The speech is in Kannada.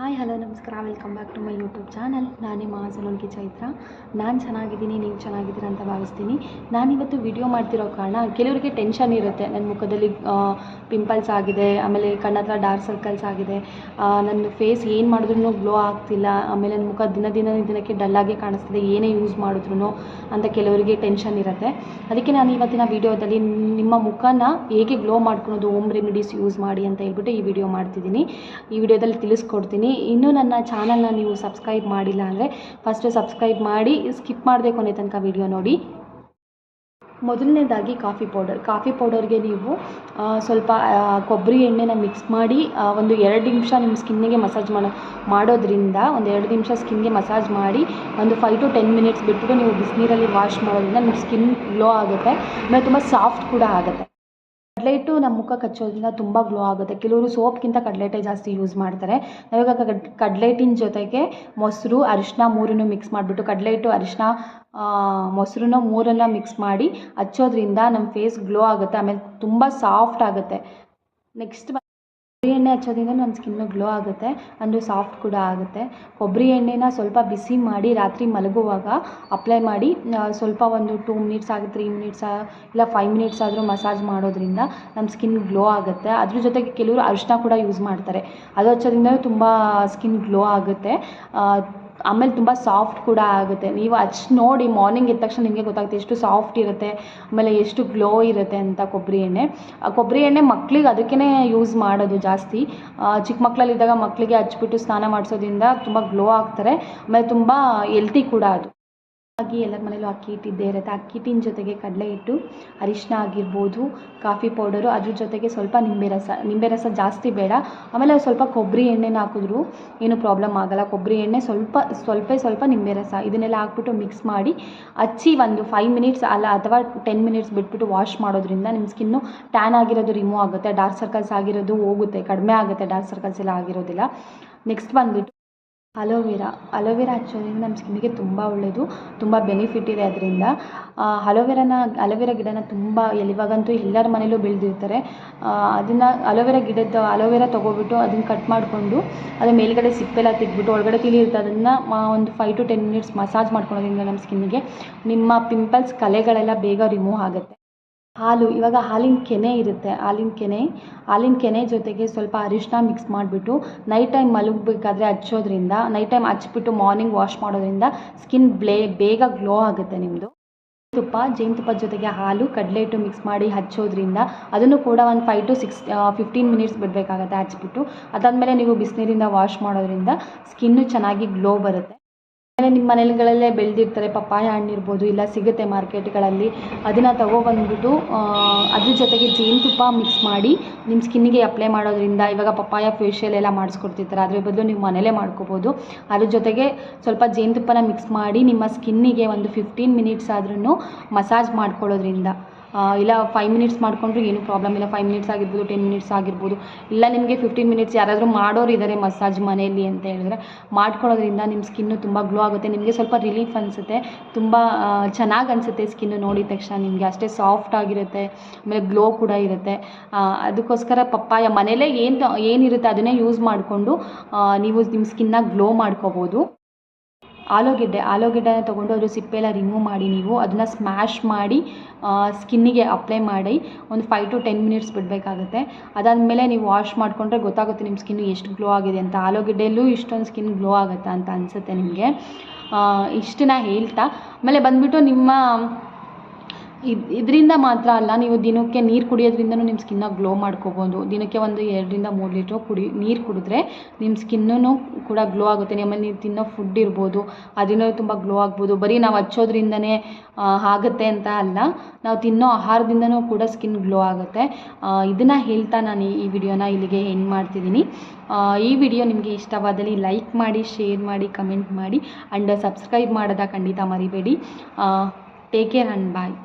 ಹಾಯ್, ಹಲೋ, ನಮಸ್ಕಾರ. Welcome back to my YouTube channel ನಾನೇ ನಿಮ್ಮ ಹಾಸನೊಳಗೆ ಚೈತ್ರ. ನಾನು ಚೆನ್ನಾಗಿದ್ದೀನಿ, ನೀವು ಚೆನ್ನಾಗಿದ್ದೀರ ಅಂತ ಭಾವಿಸ್ತೀನಿ. ನಾನಿವತ್ತು ವಿಡಿಯೋ ಮಾಡ್ತಿರೋ ಕಾರಣ ಕೆಲವರಿಗೆ ಟೆನ್ಷನ್ ಇರುತ್ತೆ. ನನ್ನ ಮುಖದಲ್ಲಿ ಪಿಂಪಲ್ಸ್ ಆಗಿದೆ, ಆಮೇಲೆ ಕಣ್ಣತ್ರ ಡಾರ್ಕ್ ಸರ್ಕಲ್ಸ್ ಆಗಿದೆ. ನನ್ನ ಫೇಸ್ ಏನು ಮಾಡಿದ್ರೂ ಗ್ಲೋ ಆಗ್ತಿಲ್ಲ. ಆಮೇಲೆ ನನ್ನ ಮುಖ ದಿನ ದಿನ ದಿನಕ್ಕೆ ಡಲ್ಲಾಗೆ ಕಾಣಿಸ್ತಿದೆ. ಏನೇ ಯೂಸ್ ಮಾಡಿದ್ರು ಅಂತ ಕೆಲವರಿಗೆ ಟೆನ್ಷನ್ ಇರುತ್ತೆ. ಅದಕ್ಕೆ ನಾನು ಇವತ್ತಿನ ವಿಡಿಯೋದಲ್ಲಿ ನಿಮ್ಮ ಮುಖನ ಹೇಗೆ ಗ್ಲೋ ಮಾಡ್ಕೊಳೋದು ಹೋಮ್ ರೆಮಿಡೀಸ್ ಯೂಸ್ ಮಾಡಿ ಅಂತ ಹೇಳ್ಬಿಟ್ಟು ಈ ವಿಡಿಯೋ ಮಾಡ್ತಿದ್ದೀನಿ. ಈ ವಿಡಿಯೋದಲ್ಲಿ ತಿಳಿಸ್ಕೊಡ್ತೀನಿ. ಇನ್ನೂ ನನ್ನ ಚಾನಲ್ನ ನೀವು ಸಬ್ಸ್ಕ್ರೈಬ್ ಮಾಡಿಲ್ಲ ಅಂದರೆ ಫಸ್ಟು ಸಬ್ಸ್ಕ್ರೈಬ್ ಮಾಡಿ ಸ್ಕಿಪ್ ಮಾಡದೆ ಕೊನೆ ತನಕ ವಿಡಿಯೋ ನೋಡಿ. ಮೊದಲನೇದಾಗಿ ಕಾಫಿ ಪೌಡರ್ ಕಾಫಿ ಪೌಡರ್ಗೆ ನೀವು ಸ್ವಲ್ಪ ಕೊಬ್ಬರಿ ಎಣ್ಣೆನ ಮಿಕ್ಸ್ ಮಾಡಿ ಒಂದು ಎರಡು ನಿಮಿಷ ನಿಮ್ಮ ಸ್ಕಿನ್ನಿಗೆ ಮಸಾಜ್ ಮಾಡೋ, ಮಾಡೋದ್ರಿಂದ ಒಂದು ಎರಡು ನಿಮಿಷ ಸ್ಕಿನ್ಗೆ ಮಸಾಜ್ ಮಾಡಿ, ಒಂದು ಫೈವ್ ಟು ಟೆನ್ ಮಿನಿಟ್ಸ್ ಬಿಟ್ಟು ನೀವು ಬಿಸಿನೀರಲ್ಲಿ ವಾಶ್ ಮಾಡೋದ್ರಿಂದ ನಿಮ್ಮ ಸ್ಕಿನ್ ಗ್ಲೋ ಆಗುತ್ತೆ. ಆಮೇಲೆ ತುಂಬ ಸಾಫ್ಟ್ ಕೂಡ ಆಗುತ್ತೆ. ಕಡ್ಲೆಹಿಟ್ಟು ನಮ್ಮ ಮುಖ ಕಚ್ಚೋದ್ರಿಂದ ತುಂಬ ಗ್ಲೋ ಆಗುತ್ತೆ. ಕೆಲವರು ಸೋಪ್ಗಿಂತ ಕಡಲೆಟೆ ಜಾಸ್ತಿ ಯೂಸ್ ಮಾಡ್ತಾರೆ. ನಾವೀಗ ಕಡ್ ಜೊತೆಗೆ ಮೊಸರು ಅರಿಶಿನ ಮೂರನ್ನು ಮಿಕ್ಸ್ ಮಾಡಿಬಿಟ್ಟು ಕಡಲೆಹಿಟ್ಟು ಅರಿಶಿನ ಮೊಸರನ್ನು ಮೂರನ್ನು ಮಿಕ್ಸ್ ಮಾಡಿ ಹಚ್ಚೋದ್ರಿಂದ ನಮ್ಮ ಫೇಸ್ ಗ್ಲೋ ಆಗುತ್ತೆ. ಆಮೇಲೆ ತುಂಬ ಸಾಫ್ಟ್ ಆಗುತ್ತೆ. ನೆಕ್ಸ್ಟ್ ಕೊಬ್ಬರಿ ಎಣ್ಣೆ ಹಚ್ಚೋದ್ರಿಂದ ನಮ್ಮ ಸ್ಕಿನ್ನು ಗ್ಲೋ ಆಗುತ್ತೆ ಅಂದರೆ ಸಾಫ್ಟ್ ಕೂಡ ಆಗುತ್ತೆ. ಕೊಬ್ಬರಿ ಎಣ್ಣೆನ ಸ್ವಲ್ಪ ಬಿಸಿ ಮಾಡಿ ರಾತ್ರಿ ಮಲಗುವಾಗ ಅಪ್ಲೈ ಮಾಡಿ ಸ್ವಲ್ಪ ಒಂದು ಟೂ ಮಿನಿಟ್ಸ್ ಆಗಿ ತ್ರೀ ಮಿನಿಟ್ಸ್ ಇಲ್ಲ ಫೈವ್ ಮಿನಿಟ್ಸ್ ಆದರೂ ಮಸಾಜ್ ಮಾಡೋದ್ರಿಂದ ನಮ್ಮ ಸ್ಕಿನ್ ಗ್ಲೋ ಆಗುತ್ತೆ. ಅದ್ರ ಜೊತೆಗೆ ಕೆಲವರು ಅರಿಶಿನ ಕೂಡ ಯೂಸ್ ಮಾಡ್ತಾರೆ. ಅದು ಹಚ್ಚೋದ್ರಿಂದ ತುಂಬ ಸ್ಕಿನ್ ಗ್ಲೋ ಆಗುತ್ತೆ. ಆಮೇಲೆ ತುಂಬ ಸಾಫ್ಟ್ ಕೂಡ ಆಗುತ್ತೆ. ನೀವು ಹಚ್ ನೋಡಿ ಮಾರ್ನಿಂಗ್ ಎದ್ದ ತಕ್ಷಣ ನಿಮಗೆ ಗೊತ್ತಾಗುತ್ತೆ ಎಷ್ಟು ಸಾಫ್ಟ್ ಇರುತ್ತೆ, ಆಮೇಲೆ ಎಷ್ಟು ಗ್ಲೋ ಇರುತ್ತೆ ಅಂತ ಕೊಬ್ಬರಿ ಎಣ್ಣೆ. ಆ ಕೊಬ್ಬರಿ ಎಣ್ಣೆ ಮಕ್ಳಿಗೆ ಅದಕ್ಕೇ ಯೂಸ್ ಮಾಡೋದು ಜಾಸ್ತಿ. ಚಿಕ್ಕ ಮಕ್ಕಳಲ್ಲಿದ್ದಾಗ ಮಕ್ಕಳಿಗೆ ಹಚ್ಬಿಟ್ಟು ಸ್ನಾನ ಮಾಡಿಸೋದ್ರಿಂದ ತುಂಬ ಗ್ಲೋ ಆಗ್ತಾರೆ, ಆಮೇಲೆ ತುಂಬ ಎಲ್ತಿ ಕೂಡ ಅದು. ಹಾಗೆ ಎಲ್ಲರ ಮನೇಲೂ ಅಕ್ಕಿ ಹಿಟ್ಟಿದ್ದೇ ಇರುತ್ತೆ. ಅಕ್ಕಿ ಹಿಟ್ಟಿನ ಜೊತೆಗೆ ಕಡಲೆ ಹಿಟ್ಟು ಅರಿಶಿನ ಆಗಿರ್ಬೋದು, ಕಾಫಿ ಪೌಡರು, ಅದ್ರ ಜೊತೆಗೆ ಸ್ವಲ್ಪ ನಿಂಬೆ ರಸ. ನಿಂಬೆ ರಸ ಜಾಸ್ತಿ ಬೇಡ. ಆಮೇಲೆ ಸ್ವಲ್ಪ ಕೊಬ್ಬರಿ ಎಣ್ಣೆನ ಹಾಕಿದ್ರು ಏನು ಪ್ರಾಬ್ಲಮ್ ಆಗಲ್ಲ. ಕೊಬ್ಬರಿ ಎಣ್ಣೆ ಸ್ವಲ್ಪ ಸ್ವಲ್ಪ ಸ್ವಲ್ಪ ನಿಂಬೆ ರಸ. ಇದನ್ನೆಲ್ಲ ಹಾಕ್ಬಿಟ್ಟು ಮಿಕ್ಸ್ ಮಾಡಿ ಹಚ್ಚಿ ಒಂದು ಫೈವ್ ಮಿನಿಟ್ಸ್ ಅಲ್ಲ, ಅಥವಾ ಟೆನ್ ಮಿನಿಟ್ಸ್ ಬಿಟ್ಬಿಟ್ಟು ವಾಶ್ ಮಾಡೋದ್ರಿಂದ ನಿಮ್ಮ ಸ್ಕಿನ್ನು ಟ್ಯಾನ್ ಆಗಿರೋದು ರಿಮೂವ್ ಆಗುತ್ತೆ. ಡಾರ್ಕ್ ಸರ್ಕಲ್ಸ್ ಆಗಿರೋದು ಹೋಗುತ್ತೆ. ಕಡಿಮೆ ಆಗುತ್ತೆ. ಡಾರ್ಕ್ ಸರ್ಕಲ್ಸ್ ಎಲ್ಲ ಆಗಿರೋದಿಲ್ಲ. ನೆಕ್ಸ್ಟ್ ಬಂದುಬಿಟ್ಟು ಅಲೋವೆರಾ. ಅಲೋವೆರಾ ಹಚ್ಚೋದ್ರಿಂದ ನಮ್ಮ ಸ್ಕಿನ್ನಿಗೆ ತುಂಬ ಒಳ್ಳೆಯದು ತುಂಬ ಬೆನಿಫಿಟ್ ಇದೆ ಅದರಿಂದ. ಅಲೋವೆರಾನ, ಅಲೋವೆರಾ ಗಿಡನ ತುಂಬ ಇವಾಗಂತೂ ಎಲ್ಲರ ಮನೇಲೂ ಬೆಳೆದಿರ್ತಾರೆ. ಅದನ್ನು ಅಲೋವೆರಾ ಗಿಡದ ಅಲೋವೆರಾ ತೊಗೊಬಿಟ್ಟು ಅದನ್ನು ಕಟ್ ಮಾಡಿಕೊಂಡು ಅದ್ರ ಮೇಲ್ಗಡೆ ಸಿಪ್ಪೆಲ್ಲ ತೆಗೆದ್ಬಿಟ್ಟು ಒಳಗಡೆ ತಿಳಿ ಇರುತ್ತೆ ಅದನ್ನು ಒಂದು five to ten minutes massage ಮಾಡ್ಕೊಳ್ಳೋದ್ರಿಂದ ನಮ್ಮ ಸ್ಕಿನ್ನಿಗೆ ನಿಮ್ಮ ಪಿಂಪಲ್ಸ್ ಕಲೆಗಳೆಲ್ಲ ಬೇಗ ರಿಮೂವ್ ಆಗುತ್ತೆ. ಹಾಲು, ಇವಾಗ ಹಾಲಿನ ಕೆನೆ ಇರುತ್ತೆ, ಹಾಲಿನ ಕೆನೆ. ಹಾಲಿನ ಕೆನೆ ಜೊತೆಗೆ ಸ್ವಲ್ಪ ಅರಿಶಿನ ಮಿಕ್ಸ್ ಮಾಡಿಬಿಟ್ಟು ನೈಟ್ ಟೈಮ್ ಮಲಗಬೇಕಾದ್ರೆ ಹಚ್ಚೋದ್ರಿಂದ ನೈಟ್ ಟೈಮ್ ಹಚ್ಬಿಟ್ಟು ಮಾರ್ನಿಂಗ್ ವಾಶ್ ಮಾಡೋದ್ರಿಂದ ಸ್ಕಿನ್ ಬ್ಲೇ, ಬೇಗ ಗ್ಲೋ ಆಗುತ್ತೆ ನಿಮ್ಮದು ತುಪ್ಪ ಜೇನುತುಪ್ಪದ ಜೊತೆಗೆ ಹಾಲು ಕಡಲೆ ಹಿಟ್ಟು ಮಿಕ್ಸ್ ಮಾಡಿ ಹಚ್ಚೋದ್ರಿಂದ ಅದನ್ನು ಕೂಡ ಒಂದು five to six fifteen minutes ಬಿಡಬೇಕಾಗತ್ತೆ ಹಚ್ಬಿಟ್ಟು. ಅದಾದಮೇಲೆ ನೀವು ಬಿಸಿನೀರಿಂದ ವಾಶ್ ಮಾಡೋದ್ರಿಂದ ಸ್ಕಿನ್ನು ಚೆನ್ನಾಗಿ ಗ್ಲೋ ಬರುತ್ತೆ. ನಿಮ್ಮ ಮನೆಗಳಲ್ಲೇ ಬೆಳೆದಿರ್ತಾರೆ, ಪಪ್ಪಾಯ ಹಣ್ಣು ಇರ್ಬೋದು ಇಲ್ಲ ಸಿಗುತ್ತೆ ಮಾರ್ಕೆಟ್ಗಳಲ್ಲಿ, ಅದನ್ನು ತಗೊಬಂದ್ಬಿಟ್ಟು ಅದ್ರ ಜೊತೆಗೆ ಜೇನುತುಪ್ಪ ಮಿಕ್ಸ್ ಮಾಡಿ ನಿಮ್ಮ ಸ್ಕಿನ್ನಿಗೆ ಅಪ್ಲೈ ಮಾಡೋದ್ರಿಂದ ಇವಾಗ ಪಪ್ಪಾಯ ಫೇಶಿಯಲ್ ಎಲ್ಲ ಮಾಡಿಸ್ಕೊಡ್ತಿರ್ತಾರೆ. ಅದ್ರ ಬದಲು ನೀವು ಮನೇಲೇ ಮಾಡ್ಕೋಬೋದು. ಅದ್ರ ಜೊತೆಗೆ ಸ್ವಲ್ಪ ಜೇನುತುಪ್ಪನ ಮಿಕ್ಸ್ ಮಾಡಿ ನಿಮ್ಮ ಸ್ಕಿನ್ನಿಗೆ ಒಂದು ಫಿಫ್ಟೀನ್ ಮಿನಿಟ್ಸ್ ಆದ್ರೂ ಮಸಾಜ್ ಮಾಡ್ಕೊಳ್ಳೋದ್ರಿಂದ. ಇಲ್ಲ ಫೈವ್ ಮಿನಿಟ್ಸ್ ಮಾಡಿಕೊಂಡ್ರು ಏನು ಪ್ರಾಬ್ಲಮ್ ಇಲ್ಲ. ಫೈವ್ ಮಿನಿಟ್ಸ್ ಆಗಿರ್ಬೋದು ಟೆನ್ ಮಿನಿಟ್ಸ್ ಆಗಿರ್ಬೋದು. ಇಲ್ಲ, ನಿಮಗೆ ಫಿಫ್ಟೀನ್ ಮಿನಿಟ್ಸ್ ಯಾರಾದರೂ ಮಾಡೋರು ಇದ್ದಾರೆ ಮಸಾಜ್ ಮನೆಯಲ್ಲಿ ಅಂತ ಹೇಳಿದ್ರೆ, ಮಾಡ್ಕೊಳ್ಳೋದ್ರಿಂದ ನಿಮ್ಮ ಸ್ಕಿನ್ನು ತುಂಬ ಗ್ಲೋ ಆಗುತ್ತೆ. ನಿಮಗೆ ಸ್ವಲ್ಪ ರಿಲೀಫ್ ಅನಿಸುತ್ತೆ. ತುಂಬ ಚೆನ್ನಾಗಿ ಅನಿಸುತ್ತೆ ಸ್ಕಿನ್ನು ನೋಡಿದ ತಕ್ಷಣ ನಿಮಗೆ. ಅಷ್ಟೇ ಸಾಫ್ಟ್ ಆಗಿರುತ್ತೆ, ಆಮೇಲೆ ಗ್ಲೋ ಕೂಡ ಇರುತ್ತೆ. ಅದಕ್ಕೋಸ್ಕರ ಪಪ್ಪಾಯ ಮನೇಲೇ ಏನು, ಏನಿರುತ್ತೆ ಅದನ್ನೇ ಯೂಸ್ ಮಾಡಿಕೊಂಡು ನೀವು ನಿಮ್ಮ ಸ್ಕಿನ್ನ ಗ್ಲೋ ಮಾಡ್ಕೋಬೋದು. ಆಲೂಗೆಡ್ಡೆ, ಆಲೂಗೆಡ್ಡೆನ ತೊಗೊಂಡು ಅದ್ರ ಸಿಪ್ಪೆ ಎಲ್ಲ ರಿಮೂವ್ ಮಾಡಿ ನೀವು. ಅದನ್ನು ಸ್ಮ್ಯಾಶ್ ಮಾಡಿ ಸ್ಕಿನ್ನಿಗೆ ಅಪ್ಲೈ ಮಾಡಿ ಒಂದು ಫೈವ್ ಟು ಟೆನ್ ಮಿನಿಟ್ಸ್ ಬಿಡಬೇಕಾಗುತ್ತೆ. ಅದಾದಮೇಲೆ ನೀವು ವಾಶ್ ಮಾಡಿಕೊಂಡ್ರೆ ಗೊತ್ತಾಗುತ್ತೆ ನಿಮ್ಮ ಸ್ಕಿನ್ ಎಷ್ಟು ಗ್ಲೋ ಆಗಿದೆ ಅಂತ. ಆಲೂಗೆಡ್ಡೆಯಲ್ಲೂ ಇಷ್ಟೊಂದು ಸ್ಕಿನ್ ಗ್ಲೋ ಆಗುತ್ತಾ ಅಂತ ಅನಿಸುತ್ತೆ ನಿಮಗೆ. ಇಷ್ಟನ್ನ ಹೇಳ್ತಾ. ಆಮೇಲೆ ಬಂದುಬಿಟ್ಟು ನಿಮ್ಮ ಇದು ಇದರಿಂದ ಮಾತ್ರ ಅಲ್ಲ, ನೀವು ದಿನಕ್ಕೆ ನೀರು ಕುಡಿಯೋದ್ರಿಂದನೂ ನಿಮ್ಮ ಸ್ಕಿನ್ನ ಗ್ಲೋ ಮಾಡ್ಕೋಬೋದು. ದಿನಕ್ಕೆ ಒಂದು ಎರಡರಿಂದ ಮೂರು ಲೀಟ್ರು ಕುಡಿ ನೀರು ಕುಡಿದ್ರೆ ನಿಮ್ಮ ಸ್ಕಿನ್ನೂ ಕೂಡ ಗ್ಲೋ ಆಗುತ್ತೆ. ನಿಮ್ಮಲ್ಲಿ ನೀವು ತಿನ್ನೋ ಫುಡ್ ಇರ್ಬೋದು, ಅದರಿಂದ ತುಂಬ ಗ್ಲೋ ಆಗ್ಬೋದು. ಬರೀ ನಾವು ಹಚ್ಚೋದ್ರಿಂದನೇ ಆಗುತ್ತೆ ಅಂತ ಅಲ್ಲ, ನಾವು ತಿನ್ನೋ ಆಹಾರದಿಂದನೂ ಕೂಡ ಸ್ಕಿನ್ ಗ್ಲೋ ಆಗುತ್ತೆ. ಇದನ್ನು ಹೇಳ್ತಾ ನಾನು ಈ ವಿಡಿಯೋನ ಇಲ್ಲಿಗೆ ಎಂಡ್ ಮಾಡ್ತಿದ್ದೀನಿ. ಈ ವಿಡಿಯೋ ನಿಮಗೆ ಇಷ್ಟವಾದಲ್ಲಿ ಲೈಕ್ ಮಾಡಿ ಶೇರ್ ಮಾಡಿ ಕಮೆಂಟ್ ಮಾಡಿ ಆ್ಯಂಡ್ ಸಬ್ಸ್ಕ್ರೈಬ್ ಮಾಡೋದ ಖಂಡಿತ ಮರಿಬೇಡಿ. Take care and bye